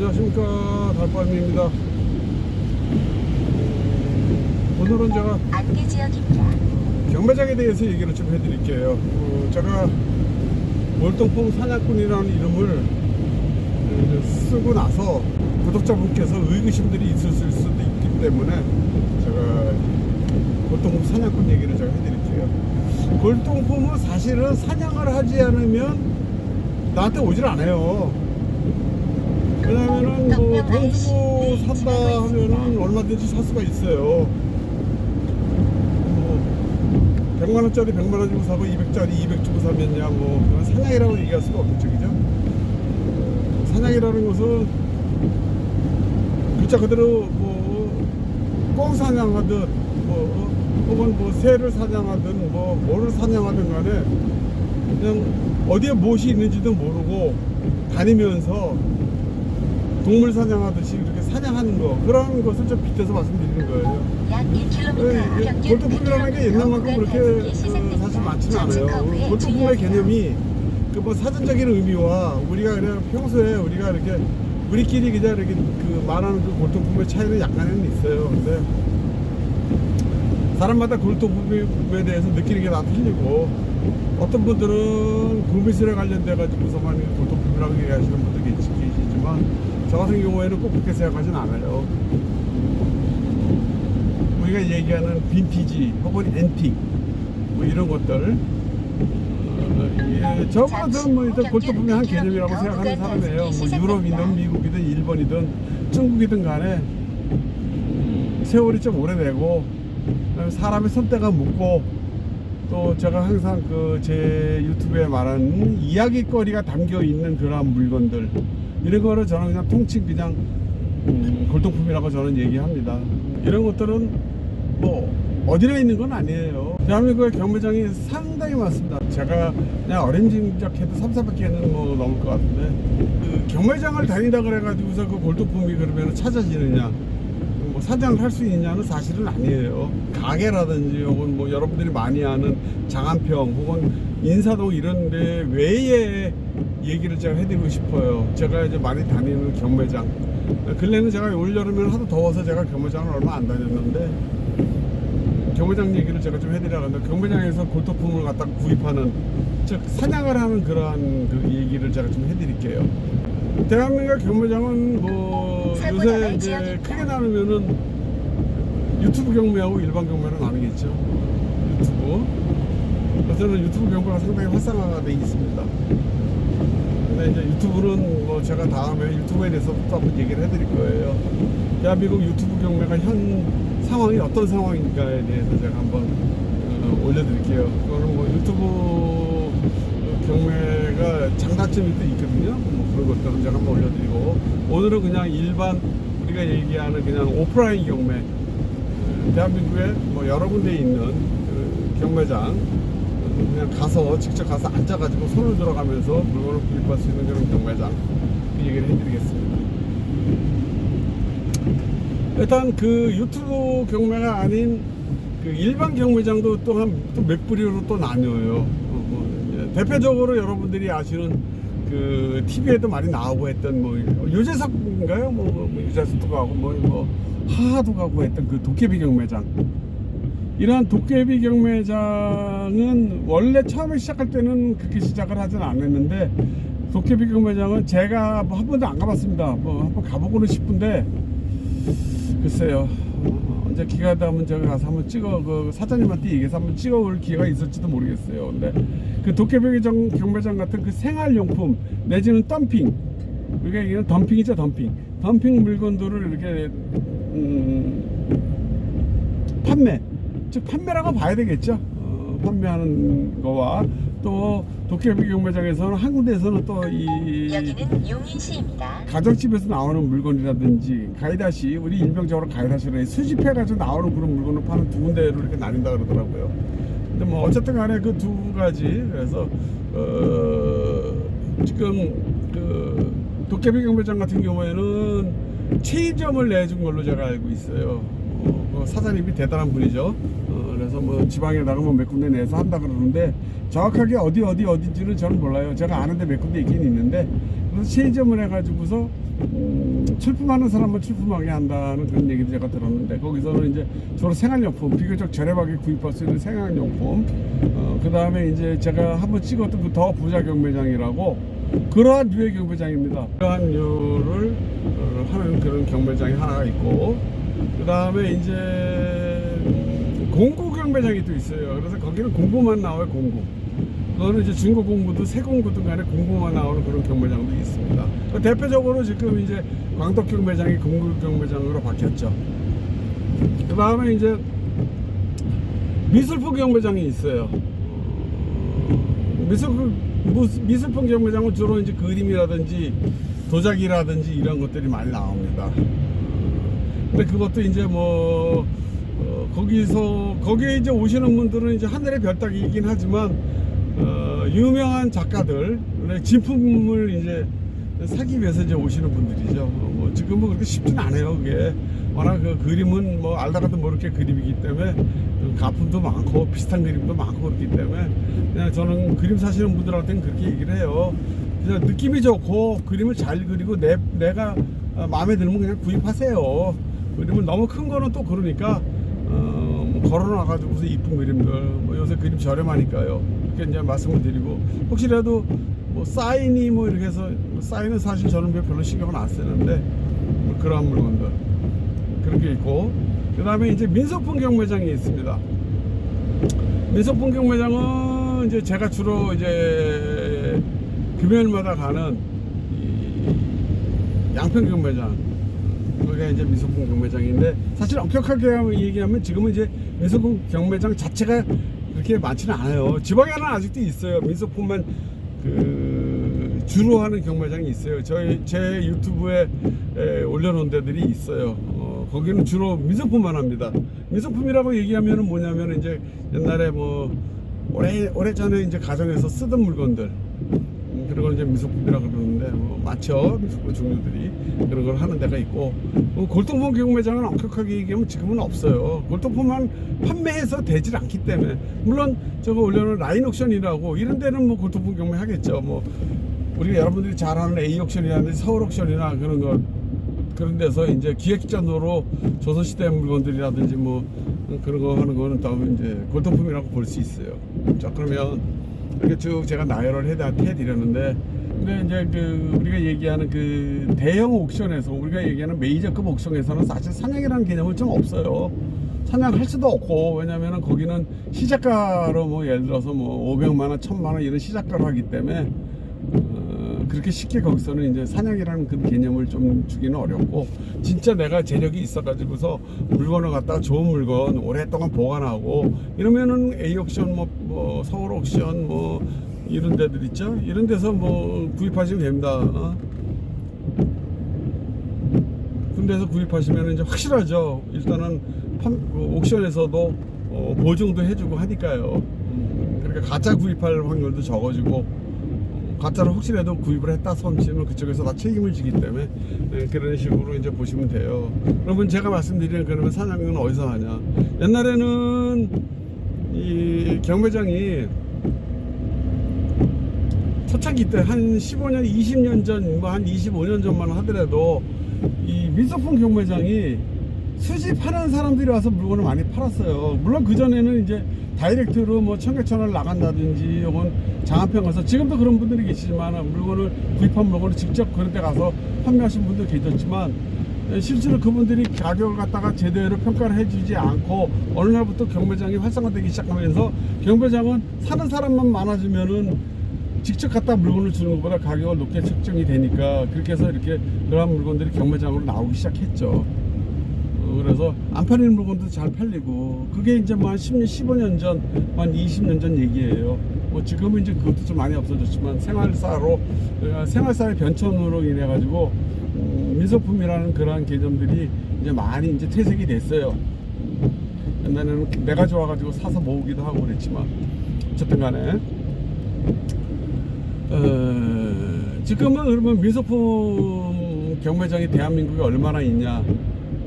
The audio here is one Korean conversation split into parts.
안녕하십니까. 달밤입니다. 오늘은 제가. 경매장에 대해서 얘기를 좀 해드릴게요. 어, 제가 월동풍 사냥꾼이라는 이름을 어, 쓰고 나서 구독자분께서 의구심들이 있을 수도 있기 때문에 제가 골동품 사냥꾼 얘기를 제가 해드릴게요. 골동품은 사실은 사냥을 하지 않으면 나한테 오질 않아요 왜냐면은 뭐돈 주고 산다 하면은 얼마든지 살 수가 있어요. 뭐 100만 원짜리 100만 원 주고 사고 200짜리 200 주고 사면야 뭐 그건 사냥이라고 얘기할 수가 없겠죠, 그죠? 사냥이라는 것은 글자 그대로 뭐꽁 사냥하듯 뭐 혹은 뭐 새를 사냥하든 뭐 뭐를 사냥하든 간에 그냥 어디에 무엇이 있는지도 모르고 다니면서 동물 사냥하듯이 이렇게 사냥하는 거 그런 것을 좀 빗대서 말씀드리는 거예요. 약 1km 골동품이라는 게 옛날만큼 그렇게 그 사실 많지는 않아요. 골동품의 개념이 그 뭐 사전적인 의미와 우리가 그냥 평소에 우리가 이렇게 우리끼리 그냥 이렇게 그 말하는 그 골동품의 차이는 약간은 있어요. 근데 사람마다 골동품에 대해서 느끼는 게 다 틀리고 어떤 분들은 구미술에 관련돼 가지고서만 골동품이라고 얘기하시는 분들 계시- 계시지만 저 같은 경우에는 꼭 그렇게 생각하진 않아요. 우리가 얘기하는 빈티지 혹은 앤틱 뭐 이런 것들 어, 예, 저는 뭐 일단 골동품의 한 개념이라고 생각하는 사람이에요. 뭐 유럽이든 미국이든 일본이든 중국이든 간에 세월이 좀 오래되고 사람의 손때가 묻고 또 제가 항상 그 제 유튜브에 말하는 이야기거리가 담겨 있는 그러한 물건들 이런 거를 저는 그냥 통칭 그냥 음, 골동품이라고 저는 얘기합니다. 이런 것들은 뭐 어디나 있는 건 아니에요. 대한민국의 경매장이 상당히 많습니다. 제가 그냥 어림짐작해도 3, 400개는 뭐 넘을 것 같은데 그 경매장을 다닌다 그래가지고서 그 골동품이 그러면 찾아지느냐 뭐 사장을 할 수 있냐는 사실은 아니에요. 가게라든지 혹은 뭐 여러분들이 많이 아는 장안평 혹은 인사동 이런 데 외에 얘기를 제가 해드리고 싶어요. 제가 이제 많이 다니는 경매장. 근래는 제가 올여름에는 하도 더워서 제가 경매장을 얼마 안 다녔는데 경매장 얘기를 제가 좀 해드려야 하는데 경매장에서 골동품을 갖다 구입하는 즉 사냥을 하는 그러한 그 얘기를 제가 좀 해드릴게요. 대한민국 경매장은 뭐 요새 이제 크게 나누면은 유튜브 경매하고 일반 경매로 나누겠죠. 유튜브. 저는 유튜브 경매가 상당히 활성화가 돼 있습니다. 근데 이제 유튜브는 뭐 제가 다음에 유튜브에 대해서 또 한번 얘기를 해드릴 거예요. 대한민국 유튜브 경매가 현 상황이 어떤 상황인가에 대해서 제가 한번 어, 올려드릴게요. 그거는 뭐 유튜브 경매가 장단점이 또 있거든요. 뭐 그런 것들은 제가 한번 올려드리고 오늘은 그냥 일반 우리가 얘기하는 그냥 오프라인 경매 어, 대한민국에 뭐 여러 군데 있는 그 경매장 어, 그냥 가서 직접 가서 앉아가지고 손을 들어가면서 물건을 구입할 수 있는 그런 경매장 그 얘기를 해드리겠습니다. 일단 그 유튜브 경매가 아닌 그 일반 경매장도 또한 또몇 부류로 또 나뉘어요. 어, 뭐 대표적으로 여러분들이 아시는 그 TV에도 많이 나오고 했던 뭐 유재석인가요? 뭐, 뭐 유재석도 가고 뭐, 뭐 하하도 가고 했던 그 도깨비 경매장. 이러한 도깨비 경매장은 원래 처음에 시작할 때는 그렇게 시작을 하진 않았는데 도깨비 경매장은 제가 뭐 한 번도 안 가봤습니다. 뭐 한번 가보고는 싶은데 글쎄요. 어, 언제 기회가 되면 제가 가서 한번 찍어 그 사장님한테 얘기해서 한번 찍어올 기회가 있을지도 모르겠어요. 근데 그 도깨비 경- 경매장 같은 그 생활용품 내지는 덤핑 우리가 얘기하는 덤핑이죠 덤핑 덤핑 물건들을 이렇게 음, 판매 즉 판매라고 봐야 되겠죠. 어, 판매하는 거와 또 도깨비 경매장에서는 한 군데에서는 또 이 여기는 용인시입니다. 가정집에서 나오는 물건이라든지 가이다시 우리 일병적으로 가이다시를 수집해가지고 나오는 그런 물건을 파는 두 군데로 이렇게 나뉜다 그러더라고요. 근데 뭐 어쨌든 간에 그 두 가지 그래서 어 지금 그 도깨비 경매장 같은 경우에는 체인점을 내준 걸로 제가 알고 있어요. 어, 그 사장님이 대단한 분이죠. 어, 그래서 뭐 지방에 나가면 몇 군데 내서 한다 그러는데 정확하게 어디 어디 어딘지는 저는 몰라요. 제가 아는데 몇 군데 있긴 있는데 그래서 체인점을 해가지고서 음, 출품하는 사람만 출품하게 한다는 그런 얘기도 제가 들었는데 거기서는 이제 주로 생활용품 비교적 저렴하게 구입할 수 있는 생활용품 어, 그 다음에 이제 제가 한번 찍었던 그 더 부자 경매장이라고 그러한 류의 경매장입니다 그러한 류를 어, 하는 그런 경매장이 하나가 있고 그 다음에 이제 음, 공구 경매장이 또 있어요 그래서 거기는 공구만 나와요 공구 그거는 이제 중고 공부도 새 공부든 간에 공부만 나오는 그런 경매장도 있습니다. 그 대표적으로 지금 이제 광덕 경매장이 공구 경매장으로 바뀌었죠. 그 다음에 이제 미술품 경매장이 있어요. 어, 미술품, 무- 미술품 경매장은 주로 이제 그림이라든지 도자기라든지 이런 것들이 많이 나옵니다. 근데 그것도 이제 뭐 어, 거기서 거기에 이제 오시는 분들은 이제 하늘의 별따기이긴 하지만 어, 유명한 작가들의 진품을 이제 사기 위해서 이제 오시는 분들이죠. 어, 뭐 지금은 그렇게 쉽진 않아요. 그게 워낙 그 그림은 뭐 알다가도 모르게 그림이기 때문에 가품도 많고 비슷한 그림도 많고 그렇기 때문에 그냥 저는 그림 사시는 분들한테는 그렇게 얘기를 해요. 그냥 느낌이 좋고 그림을 잘 그리고 내, 내가 어, 마음에 들면 그냥 구입하세요. 그림은 너무 큰 거는 또 그러니까 어, 뭐 걸어놔가지고서 이쁜 그림들 뭐 요새 그림 저렴하니까요. 이렇게 이제 말씀을 드리고 혹시라도 뭐 사인이 뭐 이렇게 해서 뭐 사인은 사실 저는 별로 신경을 안 쓰는데 뭐 그런 물건들 그런 게 있고 그 다음에 이제 민속품 경매장이 있습니다. 민속품 경매장은 이제 제가 주로 이제 금요일마다 가는 이 양평 경매장 거기가 이제 민속품 경매장인데 사실 엄격하게 얘기하면 지금은 이제 민속품 경매장 자체가 그렇게 많지는 않아요. 지방에는 아직도 있어요. 민속품만 그 주로 하는 경매장이 있어요. 저희 제 유튜브에 에, 올려놓은 데들이 있어요. 어, 거기는 주로 민속품만 합니다. 민속품이라고 얘기하면은 뭐냐면 이제 옛날에 뭐 오래 오래 전에 이제 가정에서 쓰던 물건들 음, 그런 걸 이제 미소품이라고 그러는데 뭐 많죠 미소품 종류들이 그런 걸 하는 데가 있고 뭐 골동품 경매장은 엄격하게 얘기하면 지금은 없어요. 골동품만 판매해서 되질 않기 때문에. 물론 저거 올려놓은 라인 옥션이라고 이런 데는 뭐 골동품 경매 하겠죠. 뭐 우리가 여러분들이 잘 아는 A 옥션이라든지 서울 옥션이나 그런 거 그런 데서 이제 기획전으로 조선시대 물건들이라든지 뭐 그런 거 하는 거는 또 이제 골동품이라고 볼 수 있어요. 자 그러면 이렇게 쭉 제가 나열을 해다 해드렸는데 근데 이제 그 우리가 얘기하는 그 대형 옥션에서 우리가 얘기하는 메이저급 옥션에서는 사실 사냥이라는 개념은 좀 없어요. 사냥할 수도 없고 왜냐면은 거기는 시작가로 뭐 예를 들어서 뭐 500만 원, 1000만 원 이런 시작가로 하기 때문에 어, 그렇게 쉽게 거기서는 이제 사냥이라는 그 개념을 좀 주기는 어렵고 진짜 내가 재력이 있어가지고서 물건을 갖다가 좋은 물건 오랫동안 보관하고 이러면은 A 옥션 뭐, 뭐 서울 옥션 뭐 이런 데들 있죠? 이런 데서 뭐 구입하시면 됩니다. 어? 데서 구입하시면 이제 확실하죠. 일단은 판, 그 옥션에서도 어, 보증도 해주고 하니까요. 음, 그러니까 가짜 구입할 확률도 적어지고 가짜로 혹시라도 구입을 했다 손치면 그쪽에서 다 책임을 지기 때문에 네, 그런 식으로 이제 보시면 돼요. 여러분 제가 말씀드리는 그러면 사냥은 어디서 하냐? 옛날에는 이 경매장이 초창기 때 한 15년, 20년 전, 뭐 한 25년 전만 하더라도 이 민속품 경매장이 수집하는 사람들이 와서 물건을 많이 팔았어요. 물론 그 전에는 이제 다이렉트로 뭐 청계천을 나간다든지 혹은 장안평 가서 지금도 그런 분들이 계시지만 물건을 구입한 물건을 직접 그런 데 가서 판매하신 분도 계셨지만 실제로 그분들이 가격을 갖다가 제대로 평가를 해주지 않고 어느 날부터 경매장이 활성화되기 시작하면서 경매장은 사는 사람만 많아지면은 직접 갖다 물건을 주는 것보다 가격을 높게 책정이 되니까 그렇게 해서 이렇게 그러한 물건들이 경매장으로 나오기 시작했죠. 어, 그래서 안 팔리는 물건도 잘 팔리고 그게 이제 뭐 한 10년, 15년 전, 한 20년 전 얘기예요. 뭐 지금은 이제 그것도 좀 많이 없어졌지만 생활사로 어, 생활사의 변천으로 인해 가지고 음, 미소품이라는 그러한 개념들이 이제 많이 이제 퇴색이 됐어요. 옛날에는 내가 좋아가지고 사서 모으기도 하고 그랬지만 어쨌든 간에 어, 지금은 그러면 미소품 경매장이 대한민국에 얼마나 있냐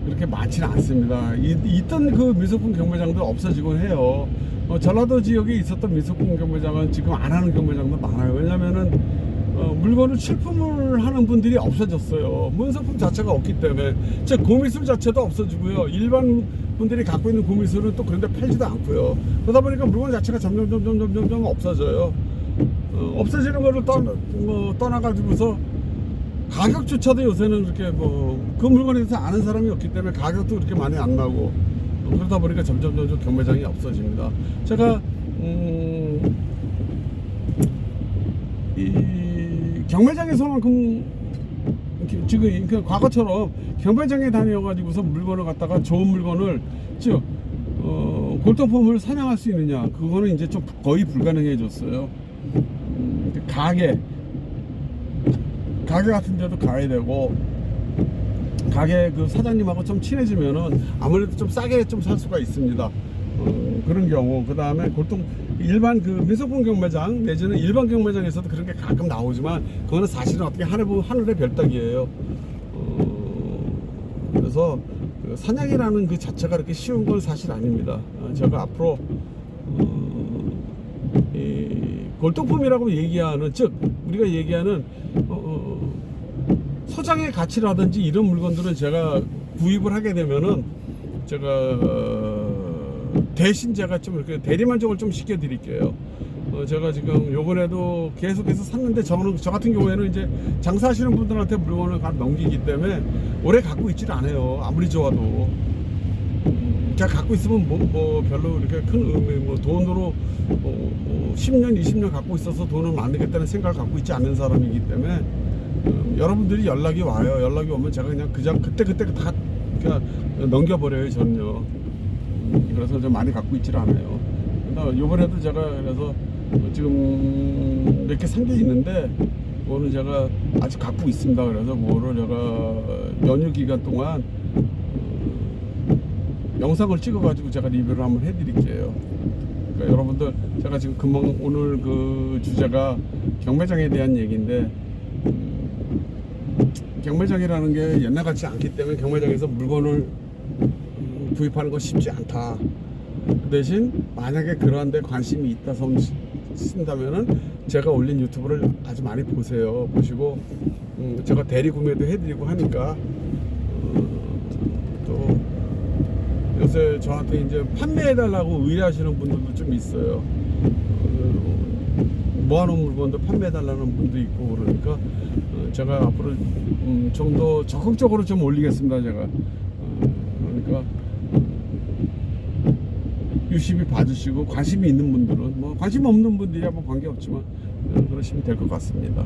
그렇게 많지는 않습니다. 이, 있던 그 미소품 경매장도 없어지곤 해요. 어, 전라도 지역에 있었던 미소품 경매장은 지금 안 하는 경매장도 많아요. 왜냐면은 어, 어, 물건을 출품을 하는 분들이 없어졌어요. 문서품 자체가 없기 때문에 즉 고미술 자체도 없어지고요. 일반 분들이 갖고 있는 고미술은 또 그런데 팔지도 않고요. 그러다 보니까 물건 자체가 점점 점점 점점 점점 없어져요. 어, 없어지는 거를 떠, 뭐, 떠나가지고서 가격조차도 요새는 그렇게 뭐 그 물건에 대해서 아는 사람이 없기 때문에 가격도 그렇게 많이 안 나고 어, 그러다 보니까 점점 점점 경매장이 없어집니다. 제가 음, 이 경매장에서만큼 지금 그 과거처럼 경매장에 다녀가지고서 물건을 갖다가 좋은 물건을 즉 어, 골동품을 사냥할 수 있느냐 그거는 이제 좀 거의 불가능해졌어요. 음, 가게 가게 같은 데도 가야 되고 가게 그 사장님하고 좀 친해지면은 아무래도 좀 싸게 좀 살 수가 있습니다. 어, 그런 경우 그 다음에 골동 일반 그 민속품 경매장 내지는 일반 경매장에서도 그런 게 가끔 나오지만 그거는 사실은 어떻게 하늘 보 하늘의 별따기예요. 어, 그래서 그 사냥이라는 그 자체가 그렇게 쉬운 건 사실 아닙니다. 어, 제가 앞으로 어, 이 골동품이라고 얘기하는 즉 우리가 얘기하는 어, 어, 소장의 가치라든지 이런 물건들은 제가 구입을 하게 되면은 제가 어, 대신 제가 좀 이렇게 대리만족을 좀 시켜드릴게요. 어, 제가 지금 요번에도 계속해서 샀는데 저는 저 같은 경우에는 이제 장사하시는 분들한테 물건을 가 넘기기 때문에 오래 갖고 있지를 않아요. 아무리 좋아도. 음, 제가 갖고 있으면 뭐, 뭐 별로 이렇게 큰 의미, 뭐 돈으로 어, 뭐 10년, 20년 갖고 있어서 돈을 만들겠다는 생각을 갖고 있지 않는 사람이기 때문에 음, 여러분들이 연락이 와요. 연락이 오면 제가 그냥 그냥 그때 그때 다 그냥 넘겨버려요. 저는요. 음, 그래서 좀 많이 갖고 있질 않아요. 근데 요번에도 제가 그래서 지금 몇개산게 있는데 그거는 제가 아직 갖고 있습니다. 그래서 그거를 제가 연휴 기간 동안 어, 영상을 찍어가지고 제가 리뷰를 한번 해드릴게요. 그러니까 여러분들 제가 지금 금방 오늘 그 주제가 경매장에 대한 얘기인데 음, 경매장이라는 게 옛날 같지 않기 때문에 경매장에서 물건을 음, 구입하는 거 쉽지 않다. 그 대신 만약에 그러한 데 관심이 있다 쓴다면은 제가 올린 유튜브를 아주 많이 보세요. 보시고 음, 제가 대리 구매도 해드리고 하니까 어, 또 요새 저한테 이제 판매해달라고 의뢰하시는 분들도 좀 있어요. 어, 모아놓은 물건도 판매해달라는 분도 있고 그러니까 어, 제가 앞으로 음, 좀더 적극적으로 좀 올리겠습니다. 제가 어, 그러니까 유심히 봐주시고 관심이 있는 분들은 뭐 관심 없는 분들이야 뭐 관계 없지만 어, 그러시면 될 것 같습니다.